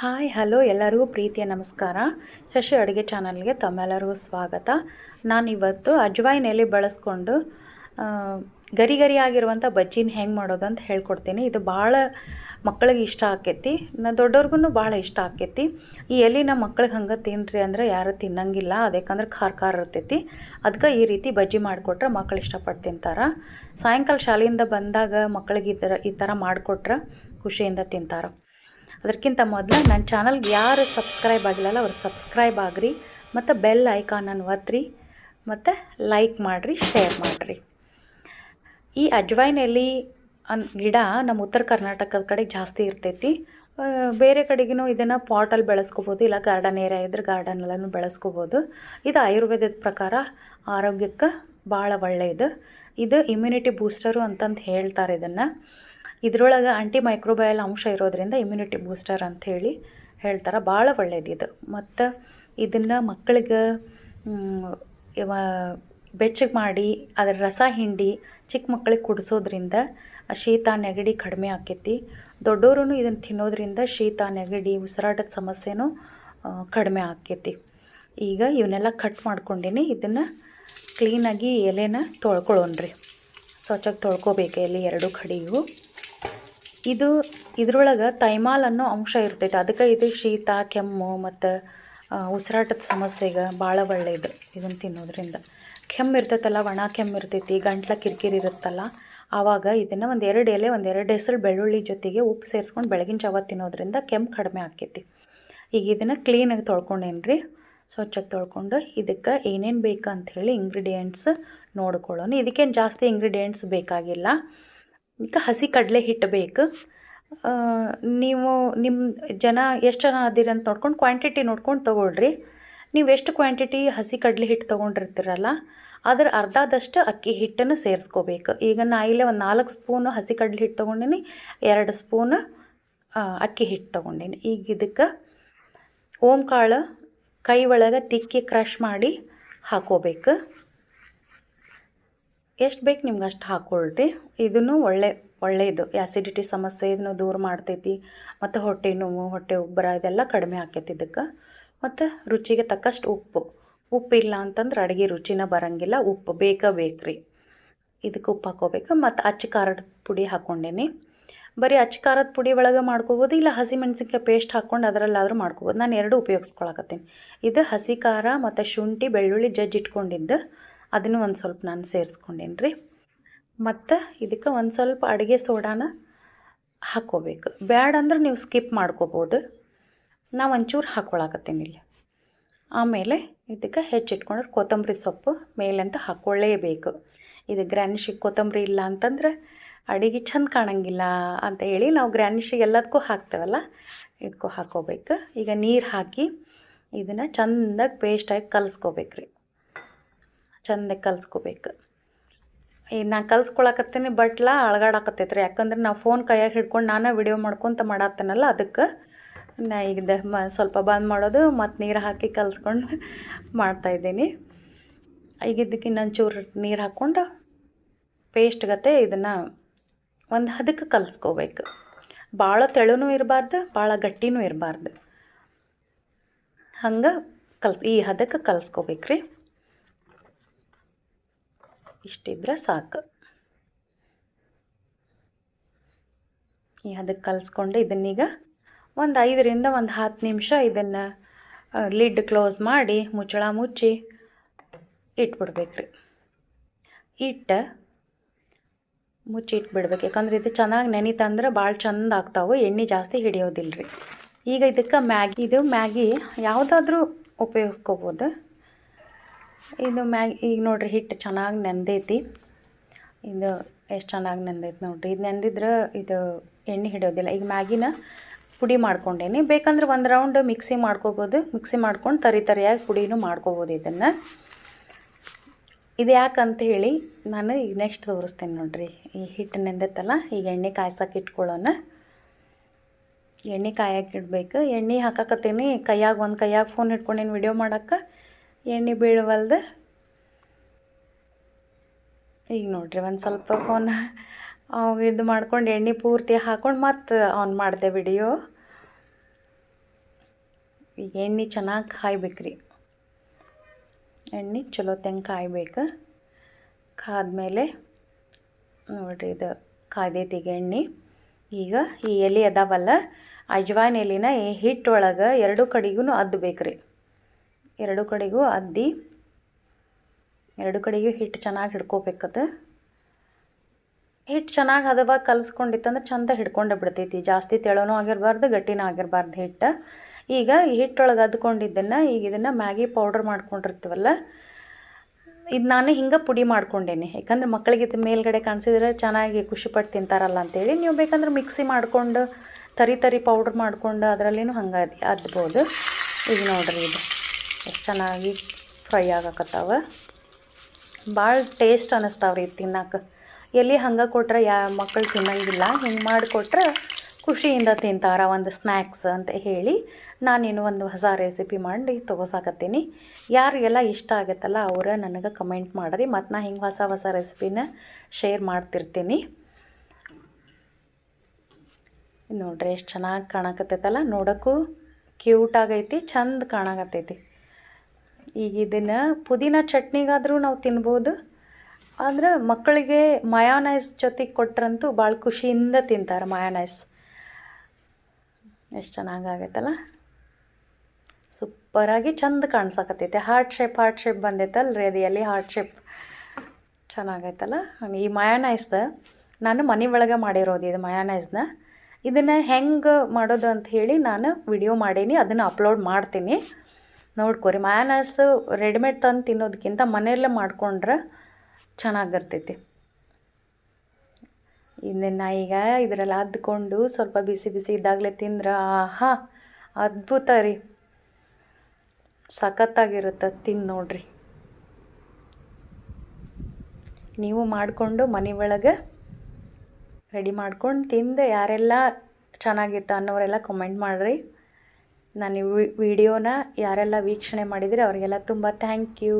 Hi hello ಎಲ್ಲರಿಗೂ ಪ್ರೀತಿಯ ನಮಸ್ಕಾರ. ಶಶಿ ಅಡುಗೆ ಚಾನಲ್ಗೆ ತಮ್ಮೆಲ್ಲರಿಗೂ ಸ್ವಾಗತ. ನಾನಿವತ್ತು ಅಜ್ವಾಯಿನ ಎಲೆ ಬಳಸ್ಕೊಂಡು ಗರಿ ಗರಿ ಆಗಿರುವಂಥ ಬಜ್ಜಿನ ಹೆಂಗೆ ಮಾಡೋದು ಅಂತ ಹೇಳ್ಕೊಡ್ತೀನಿ. ಇದು ಭಾಳ ಮಕ್ಕಳಿಗೆ ಇಷ್ಟ ಆಕೈತಿ. ನಾ ದೊಡ್ಡವ್ರಿಗೂ ಭಾಳ ಇಷ್ಟ ಆಕೈತಿ. ಈ ಎಲೆನ ಮಕ್ಳಿಗೆ ಹಂಗೆ ತಿನ್ನಿರಿ ಅಂದ್ರೆ ಯಾರು ತಿನ್ನಂಗಿಲ್ಲ. ಅದಕ್ಕಂದ್ರೆ ಖಾರ ಖಾರ ಇರ್ತೈತಿ. ಅದಕ್ಕೆ ಈ ರೀತಿ ಬಜ್ಜಿ ಮಾಡಿಕೊಟ್ರೆ ಮಕ್ಳು ಇಷ್ಟಪಟ್ಟು ತಿಂತಾರೆ. ಸಾಯಂಕಾಲ ಶಾಲೆಯಿಂದ ಬಂದಾಗ ಮಕ್ಕಳಿಗೆ ಈ ಥರ ಈ ಥರ ಮಾಡಿಕೊಟ್ರೆ ಖುಷಿಯಿಂದ ತಿಂತಾರೆ. ಅದಕ್ಕಿಂತ ಮೊದಲು ನನ್ನ ಚಾನಲ್ಗೆ ಯಾರು ಸಬ್ಸ್ಕ್ರೈಬ್ ಆಗಿಲ್ಲಲ್ಲ ಅವ್ರು ಸಬ್ಸ್ಕ್ರೈಬ್ ಆಗ್ರಿ ಮತ್ತು ಬೆಲ್ ಐಕಾನನ್ನು ಒತ್ತಿರಿ ಮತ್ತು ಲೈಕ್ ಮಾಡಿರಿ, ಶೇರ್ ಮಾಡಿರಿ. ಈ ಅಜ್ವೈನ್ ಎಲೆ ಅನ್ ಗಿಡ ನಮ್ಮ ಉತ್ತರ ಕರ್ನಾಟಕದ ಕಡೆ ಜಾಸ್ತಿ ಇರ್ತೈತಿ. ಬೇರೆ ಕಡೆಗೂ ಇದನ್ನು ಪಾಟಲ್ಲಿ ಬೆಳೆಸ್ಕೋಬೋದು, ಇಲ್ಲ ಗಾರ್ಡನ್ ಏರಿಯಾ ಇದ್ರೆ ಗಾರ್ಡನಲ್ಲೂ ಬೆಳೆಸ್ಕೋಬೋದು. ಇದು ಆಯುರ್ವೇದದ ಪ್ರಕಾರ ಆರೋಗ್ಯಕ್ಕೆ ಭಾಳ ಒಳ್ಳೆಯದು. ಇದು ಇಮ್ಯುನಿಟಿ ಬೂಸ್ಟರು ಅಂತಂದು ಹೇಳ್ತಾರೆ ಇದನ್ನು. ಇದ್ರೊಳಗೆ ಆಂಟಿ ಮೈಕ್ರೋಬಯಲ್ ಅಂಶ ಇರೋದ್ರಿಂದ ಇಮ್ಯುನಿಟಿ ಬೂಸ್ಟರ್ ಅಂತ ಹೇಳಿ ಹೇಳ್ತಾರೆ. ಭಾಳ ಒಳ್ಳೆಯದು ಇದು. ಮತ್ತು ಇದನ್ನು ಮಕ್ಕಳಿಗೆ ಬೆಚ್ಚಗೆ ಮಾಡಿ, ಅದರ ರಸ ಹಿಂಡಿ ಚಿಕ್ಕ ಮಕ್ಕಳಿಗೆ ಕುಡಿಸೋದ್ರಿಂದ ಶೀತ, ನೆಗಡಿ ಕಡಿಮೆ ಆಕೈತಿ. ದೊಡ್ಡವರು ಇದನ್ನು ತಿನ್ನೋದ್ರಿಂದ ಶೀತ, ನೆಗಡಿ, ಉಸಿರಾಟದ ಸಮಸ್ಯೆನೂ ಕಡಿಮೆ ಆಕೈತಿ. ಈಗ ಇವನ್ನೆಲ್ಲ ಕಟ್ ಮಾಡ್ಕೊಂಡಿನಿ. ಇದನ್ನು ಕ್ಲೀನಾಗಿ ಎಲೆನ ತೊಳ್ಕೊಳ್ಳೋಣ್ರಿ ಸ್ವಚ್ಛಾಗಿ ತೊಳ್ಕೊಬೇಕು ಎಲೆ ಎರಡು ಕಡೆಗೂ. ಇದು ಇದ್ರೊಳಗೆ ತೈಮಾಲ್ ಅನ್ನೋ ಅಂಶ ಇರ್ತೈತೆ. ಅದಕ್ಕೆ ಇದು ಶೀತ, ಕೆಮ್ಮು ಮತ್ತು ಉಸಿರಾಟದ ಸಮಸ್ಯೆಗೆ ಭಾಳ ಒಳ್ಳೆಯದು ಇದನ್ನು ತಿನ್ನೋದ್ರಿಂದ. ಕೆಮ್ಮು ಇರ್ತೈತಲ್ಲ, ಒಣ ಕೆಮ್ಮು ಇರ್ತೈತಿ, ಗಂಟ್ಲ ಕಿರಿಕಿರಿ ಇರುತ್ತಲ್ಲ, ಆವಾಗ ಇದನ್ನು ಒಂದು ಎರಡು ಎಲೆ, ಒಂದು ಎರಡು ಹೆಸರು ಬೆಳ್ಳುಳ್ಳಿ ಜೊತೆಗೆ ಉಪ್ಪು ಸೇರಿಸ್ಕೊಂಡು ಬೆಳಗಿನ ಜಾವ ತಿನ್ನೋದ್ರಿಂದ ಕೆಮ್ಮು ಕಡಿಮೆ ಆಕೈತಿ ಈಗ ಇದನ್ನು ಕ್ಲೀನಾಗಿ ತೊಳ್ಕೊಂಡೇನ್ರಿ? ರೀ ಸ್ವಚ್ಛಗೆ ತೊಳ್ಕೊಂಡು ಇದಕ್ಕೆ ಏನೇನು ಬೇಕು ಅಂಥೇಳಿ ಇಂಗ್ರೀಡಿಯೆಂಟ್ಸ್ ನೋಡ್ಕೊಳ್ಳೋಣ. ಇದಕ್ಕೇನು ಜಾಸ್ತಿ ಇಂಗ್ರೀಡಿಯೆಂಟ್ಸ್ ಬೇಕಾಗಿಲ್ಲ. ಈಗ ಹಸಿ ಕಡಲೆ ಹಿಟ್ಟು ಬೇಕು ನೀವು ನಿಮ್ಮ ಜನ ಎಷ್ಟು ಜನ ಅದಿರ ಅಂತ ನೋಡ್ಕೊಂಡು ಕ್ವಾಂಟಿಟಿ ನೋಡ್ಕೊಂಡು ತೊಗೊಳ್ರಿ. ನೀವು ಎಷ್ಟು ಕ್ವಾಂಟಿಟಿ ಹಸಿ ಕಡಲೆ ಹಿಟ್ಟು ತೊಗೊಂಡಿರ್ತೀರಲ್ಲ, ಅದ್ರ ಅರ್ಧದಷ್ಟು ಅಕ್ಕಿ ಹಿಟ್ಟನ್ನು ಸೇರಿಸ್ಕೋಬೇಕು. ಈಗ ನಾ ಇಲ್ಲೇ ಒಂದು ನಾಲ್ಕು ಸ್ಪೂನು ಹಸಿ ಕಡಲೆ ಹಿಟ್ಟು ತೊಗೊಂಡಿನಿ, ಎರಡು ಸ್ಪೂನ್ ಅಕ್ಕಿ ಹಿಟ್ಟು ತೊಗೊಂಡಿನಿ. ಈಗ ಇದಕ್ಕೆ ಓಂ ಕಾಳು ಕೈ ಒಳಗೆ ತಿಕ್ಕಿ ಕ್ರಷ್ ಮಾಡಿ ಹಾಕೋಬೇಕು. ಎಷ್ಟು ಬೇಕು ನಿಮ್ಗೆ ಅಷ್ಟು ಹಾಕ್ಕೊಳ್ರಿ ಇದನ್ನು ಒಳ್ಳೆ ಒಳ್ಳೆಯದು ಆ್ಯಸಿಡಿಟಿ ಸಮಸ್ಯೆ ಇದನ್ನು ದೂರ ಮಾಡ್ತೈತಿ. ಮತ್ತು ಹೊಟ್ಟೆ ನೋವು, ಹೊಟ್ಟೆ ಉಬ್ಬರ ಇದೆಲ್ಲ ಕಡಿಮೆ ಆಕೈತಿ ಇದಕ್ಕೆ. ಮತ್ತು ರುಚಿಗೆ ತಕ್ಕಷ್ಟು ಉಪ್ಪು. ಉಪ್ಪು ಇಲ್ಲ ಅಂತಂದ್ರೆ ಅಡುಗೆ ರುಚಿನ ಬರಂಗಿಲ್ಲ. ಉಪ್ಪು ಬೇಕೇ ಬೇಕ್ರಿ. ಇದಕ್ಕೆ ಉಪ್ಪು ಹಾಕೋಬೇಕು. ಮತ್ತು ಅಚ್ಚ ಖಾರದ ಪುಡಿ ಹಾಕ್ಕೊಂಡೇನಿ ಬರೀ ಅಚ್ಚ ಖಾರದ ಪುಡಿ ಒಳಗೆ ಮಾಡ್ಕೋಬೋದು ಇಲ್ಲ ಹಸಿ ಮೆಣಸಿನ್ಕಾಯಿ ಪೇಸ್ಟ್ ಹಾಕ್ಕೊಂಡು ಅದರಲ್ಲಾದರೂ ಮಾಡ್ಕೋಬೋದು. ನಾನು ಎರಡು ಉಪಯೋಗಿಸ್ಕೊಳಕತ್ತೀನಿ. ಇದು ಹಸಿ ಖಾರ ಮತ್ತು ಶುಂಠಿ, ಬೆಳ್ಳುಳ್ಳಿ ಜಜ್ಜಿ ಇಟ್ಕೊಂಡಿದ್ದು ಅದನ್ನು ಒಂದು ಸ್ವಲ್ಪ ನಾನು ಸೇರಿಸ್ಕೊಂಡೇನಿ ರೀ ಮತ್ತು ಇದಕ್ಕೆ ಒಂದು ಸ್ವಲ್ಪ ಅಡುಗೆ ಸೋಡಾನ ಹಾಕ್ಕೋಬೇಕು ಬ್ಯಾಡ ಅಂದ್ರೆ ನೀವು ಸ್ಕಿಪ್ ಮಾಡ್ಕೋಬೋದು. ನಾ ಒಂಚೂರು ಹಾಕ್ಕೊಳಕತ್ತೀನಿ ಇಲ್ಲಿ. ಆಮೇಲೆ ಇದಕ್ಕೆ ಹೆಚ್ಚಿಟ್ಕೊಂಡ್ರೆ ಕೊತ್ತಂಬರಿ ಸೊಪ್ಪು ಮೇಲಂತ ಹಾಕ್ಕೊಳ್ಳೇಬೇಕು ಇದು ಗ್ರ್ಯಾನಿಶಿಗೆ ಕೊತ್ತಂಬರಿ ಇಲ್ಲ ಅಂತಂದ್ರೆ ಅಡುಗೆ ಚೆಂದ ಕಾಣಂಗಿಲ್ಲ ಅಂತ ಹೇಳಿ ನಾವು ಗ್ರ್ಯಾನಿಶಿಗೆ ಎಲ್ಲದಕ್ಕೂ ಹಾಕ್ತೇವಲ್ಲ ಇದಕ್ಕೂ ಹಾಕ್ಕೋಬೇಕು ಈಗ ನೀರು ಹಾಕಿ ಇದನ್ನು ಚಂದಾಗಿ ಪೇಸ್ಟಾಗಿ ಕಲಿಸ್ಕೋಬೇಕ್ರಿ. ಚಂದಾಗಿ ಕಲಿಸ್ಕೋಬೇಕು. ಈಗ ನಾನು ಕಲ್ಸ್ಕೊಳಕತ್ತೀನಿ ಬಟ್ಲ ಅಳಗಾಡಕತ್ತೈತ್ರಿ. ಯಾಕಂದ್ರೆ ನಾವು ಫೋನ್ ಕೈಯಾಗ ಹಿಡ್ಕೊಂಡು ನಾನೇ ವಿಡಿಯೋ ಮಾಡ್ಕೊತ ಮಾಡತ್ತನಲ್ಲ ಅದಕ್ಕೆ. ನಾ ಈಗ ಮ, ಸ್ವಲ್ಪ ಬಂದ್ ಮಾಡೋದು, ಮತ್ತು ನೀರು ಹಾಕಿ ಕಲ್ಸ್ಕೊಂಡು ಮಾಡ್ತಾಯಿದ್ದೀನಿ ಈಗ ಇದಕ್ಕೆ ಇನ್ನೊಂದು ಚೂರು ನೀರು ಹಾಕ್ಕೊಂಡು ಪೇಸ್ಟ್ ಗತೆ ಇದನ್ನು ಒಂದು ಹದಕ್ಕೆ ಕಲಿಸ್ಕೋಬೇಕು. ಭಾಳ ತೆಳುನೂ ಇರಬಾರ್ದು, ಭಾಳ ಗಟ್ಟಿನೂ ಇರಬಾರ್ದು. ಹಂಗೆ ಕಲ್ಸ್, ಈ ಹದಕ್ಕೆ ಕಲಿಸ್ಕೋಬೇಕ್ರಿ. ಇಷ್ಟಿದ್ರೆ ಸಾಕು. ಅದಕ್ಕೆ ಕಲಿಸ್ಕೊಂಡು ಇದನ್ನೀಗ. ಒಂದು ಐದರಿಂದ ಒಂದು ಹತ್ತು ನಿಮಿಷ ಇದನ್ನು ಲಿಡ್ ಕ್ಲೋಸ್ ಮಾಡಿ ಮುಚ್ಚಳ ಮುಚ್ಚಿ ಇಟ್ಬಿಡ್ಬೇಕ್ರಿ. ಇಟ್ಟು ಮುಚ್ಚಿ ಇಟ್ಬಿಡ್ಬೇಕು. ಯಾಕಂದ್ರೆ ಇದು ಚೆನ್ನಾಗಿ ನೆನಿತಂದ್ರೆ ಭಾಳ ಚಂದ ಆಗ್ತಾವೆ, ಎಣ್ಣೆ ಜಾಸ್ತಿ ಹಿಡಿಯೋದಿಲ್ಲ ರೀ ಈಗ ಇದಕ್ಕೆ ಮ್ಯಾಗಿ, ಇದು ಮ್ಯಾಗಿ ಯಾವುದಾದ್ರೂ ಉಪಯೋಗಿಸ್ಕೋಬೋದು. ಇದು ಮ್ಯಾಗಿ, ಈಗ ನೋಡ್ರಿ ಹಿಟ್ಟು ಚೆನ್ನಾಗಿ ನೆಂದೈತಿ. ಇದು ಎಷ್ಟು ಚೆನ್ನಾಗಿ ನೆಂದೈತಿ ನೋಡಿರಿ. ಇದು ನೆಂದಿದ್ರೆ ಇದು ಎಣ್ಣೆ ಹಿಡಿಯೋದಿಲ್ಲ ಈಗ ಮ್ಯಾಗಿನ ಪುಡಿ ಮಾಡ್ಕೊಂಡೇನಿ. ಬೇಕಂದ್ರೆ ಒಂದು ರೌಂಡ್ ಮಿಕ್ಸಿ ಮಾಡ್ಕೋಬೋದು. ಮಿಕ್ಸಿ ಮಾಡ್ಕೊಂಡು ತರಿ ತರಿಯಾಗಿ ಪುಡಿನೂ ಮಾಡ್ಕೋಬೋದು ಇದನ್ನು. ಇದು ಯಾಕಂತ ಹೇಳಿ ನಾನು ಈಗ ನೆಕ್ಸ್ಟ್ ತೋರಿಸ್ತೇನೆ ನೋಡಿರಿ. ಈ ಹಿಟ್ಟು ನೆಂದೈತಲ್ಲ, ಈಗ ಎಣ್ಣೆ ಕಾಯ್ಸಕ್ಕೆ ಇಟ್ಕೊಳ್ಳೋಣ. ಎಣ್ಣೆ ಕಾಯಕ್ಕೆ ಇಡಬೇಕು. ಎಣ್ಣೆ ಹಾಕಕತ್ತೀನಿ. ಕೈಯಾಗ, ಒಂದು ಕೈಯಾಗ ಫೋನ್ ಇಟ್ಕೊಂಡೇನು ವಿಡಿಯೋ ಮಾಡಕ್ಕೆ? ಎಣ್ಣೆ ಬೀಳವಲ್ದು. ಈಗ ನೋಡ್ರಿ ಒಂದು ಸ್ವಲ್ಪ ಫೋನ್ ಇದು ಮಾಡ್ಕೊಂಡು ಎಣ್ಣೆ ಪೂರ್ತಿ ಹಾಕೊಂಡು ಮತ್ತೆ ಆನ್ ಮಾಡಿದೆ ವಿಡಿಯೋ ಈಗ ಎಣ್ಣೆ ಚೆನ್ನಾಗಿ ಕಾಯ್ಬೇಕ್ರಿ. ಎಣ್ಣೆ ಚಲೋ ತೆಂಗ್ ಕಾಯ್ಬೇಕು. ಕಾದ್ಮೇಲೆ ನೋಡಿರಿ ಇದು ಕಾದೈತಿಗೆ ಎಣ್ಣೆ. ಈಗ ಈ ಎಲೆ ಅದಾವಲ್ಲ, ಅಜ್ವಾನ್ ಎಲೆನ ಹಿಟ್ಟೊಳಗೆ ಎರಡು ಕಡೆಗೂ ಅದ್ದಬೇಕ್ರಿ ಎರಡು ಕಡೆಗೂ ಅದ್ದಿ, ಎರಡು ಕಡೆಗೂ ಹಿಟ್ಟು ಚೆನ್ನಾಗಿ ಹಿಡ್ಕೋಬೇಕದು. ಹಿಟ್ಟು ಚೆನ್ನಾಗಿ ಹದವಾಗಿ ಕಲಿಸ್ಕೊಂಡಿತ್ತಂದ್ರೆ ಚಂದ ಹಿಡ್ಕೊಂಡೆ ಬಿಡ್ತೈತಿ. ಜಾಸ್ತಿ ತೆಳೋನು ಆಗಿರಬಾರ್ದು, ಗಟ್ಟಿನೂ ಆಗಿರಬಾರ್ದು ಹಿಟ್ಟು ಈಗ ಈ ಹಿಟ್ಟೊಳಗೆ ಅದ್ಕೊಂಡಿದ್ದನ್ನು, ಈಗ ಇದನ್ನು ಮ್ಯಾಗಿ ಪೌಡ್ರ್ ಮಾಡ್ಕೊಂಡಿರ್ತೀವಲ್ಲ, ಇದು ನಾನು ಹಿಂಗೆ ಪುಡಿ ಮಾಡ್ಕೊಂಡೇನೆ. ಯಾಕಂದ್ರೆ ಮಕ್ಕಳಿಗೆ ಇದು ಮೇಲ್ಗಡೆ ಕಾಣಿಸಿದ್ರೆ ಚೆನ್ನಾಗಿ ಖುಷಿಪಟ್ಟು ತಿಂತಾರಲ್ಲ ಅಂತೇಳಿ ನೀವು ಬೇಕಂದ್ರೆ ಮಿಕ್ಸಿ ಮಾಡ್ಕೊಂಡು, ತರಿ ತರಿ ಪೌಡ್ರ್ ಮಾಡ್ಕೊಂಡು ಅದರಲ್ಲಿನೂ ಹಂಗೆ ಅದ್ ಅದ್ಬೋದು. ಈಗ ನೋಡ್ರಿ ಇದು. ಎಷ್ಟು ಚೆನ್ನಾಗಿ ಫ್ರೈ ಆಗಕತ್ತಾವ. ಭಾಳ ಟೇಸ್ಟ್ ಅನ್ನಿಸ್ತಾವ್ರಿ ಇದು ತಿನ್ನಕ್ಕೆ ಎಲ್ಲಿ ಹಂಗೆ ಕೊಟ್ರೆ ಯಾ ಮಕ್ಕಳು ತಿನ್ನಂಗಿಲ್ಲ, ಹಿಂಗೆ ಮಾಡಿಕೊಟ್ರೆ ಖುಷಿಯಿಂದ ತಿಂತಾರ ಒಂದು ಸ್ನ್ಯಾಕ್ಸ್ ಅಂತ ಹೇಳಿ ನಾನಿನ್ನು ಒಂದು ಹೊಸ ರೆಸಿಪಿ ಮಾಡಿ ತೊಗೋಸಾಕತ್ತೀನಿ. ಯಾರಿಗೆಲ್ಲ ಇಷ್ಟ ಆಗುತ್ತಲ್ಲ ಅವರ ನನಗೆ ಕಮೆಂಟ್ ಮಾಡಿರಿ ಮತ್ತು ನಾ ಹಿಂಗೆ ಹೊಸ ಹೊಸ ರೆಸಿಪಿನ ಶೇರ್ ಮಾಡ್ತಿರ್ತೀನಿ. ನೋಡ್ರಿ ಎಷ್ಟು ಚೆನ್ನಾಗಿ ಕಾಣಕತ್ತೈತಲ್ಲ, ನೋಡೋಕ್ಕೂ ಕ್ಯೂಟ್ ಆಗೈತಿ, ಚಂದ ಕಾಣಕತ್ತೈತಿ. ಈಗ ಇದನ್ನು ಪುದೀನ ಚಟ್ನಿಗಾದರೂ ನಾವು ತಿನ್ಬೋದು. ಆದ್ರೆ ಮಕ್ಕಳಿಗೆ ಮಯಾನೈಸ್ ಜೊತೆಗೆ ಕೊಟ್ರಂತೂ ಭಾಳ ಖುಷಿಯಿಂದ ತಿಂತಾರೆ ಮಯಾನೈಸ್ ಎಷ್ಟು ಚೆನ್ನಾಗಾಗೈತಲ್ಲ ಸೂಪರಾಗಿ ಚಂದ ಕಾಣಿಸಕತ್ತೈತೆ. ಹಾರ್ಟ್ ಶೇಪ್ ಹಾರ್ಟ್ ಶೇಪ್ ಬಂದೈತಲ್ಲ ರೀ ಅದು ಎಲ್ಲಿ ಹಾರ್ಟ್ ಶೇಪ್ ಚೆನ್ನಾಗೈತಲ್ಲ ಈ ಮಯಾನೈಸ್ದ ನಾನು ಮನೆ ಒಳಗೆ ಮಾಡಿರೋದು ಇದು ಮಯಾನೈಸ್ನ ಇದನ್ನು ಹೆಂಗೆ ಮಾಡೋದು ಅಂತ ಹೇಳಿ ನಾನು ವಿಡಿಯೋ ಮಾಡೀನಿ, ಅದನ್ನು ಅಪ್ಲೋಡ್ ಮಾಡ್ತೀನಿ. ನೋಡ್ಕೊರಿ. ಮಯಾನೈಸ್ ರೆಡಿಮೇಡ್ ತಂದು ತಿನ್ನೋದಕ್ಕಿಂತ ಮನೆಯಲ್ಲೇ ಮಾಡ್ಕೊಂಡ್ರೆ ಚೆನ್ನಾಗಿರ್ತೈತಿ. ಇದನ್ನು ಈಗ ಇದರಲ್ಲಿ ಅದ್ಕೊಂಡು ಸ್ವಲ್ಪ ಬಿಸಿ ಬಿಸಿ ಇದ್ದಾಗಲೇ ತಿಂದ್ರೆ ಆಹಾ, ಅದ್ಭುತ ರೀ. ಸಖತ್ತಾಗಿರುತ್ತೆ ತಿಂದು ನೋಡ್ರಿ. ನೀವು ಮಾಡಿಕೊಂಡು ಮನೆ ಒಳಗೆ ರೆಡಿ ಮಾಡ್ಕೊಂಡು ತಿಂದು ಯಾರೆಲ್ಲ ಚೆನ್ನಾಗಿತ್ತು ಅನ್ನೋರೆಲ್ಲ ಕಮೆಂಟ್ ಮಾಡಿರಿ. ನಾನು ವಿಡಿಯೋನ ಯಾರೆಲ್ಲ ವೀಕ್ಷಣೆ ಮಾಡಿದರೆ ಅವರಿಗೆಲ್ಲ ತುಂಬ ಥ್ಯಾಂಕ್ ಯು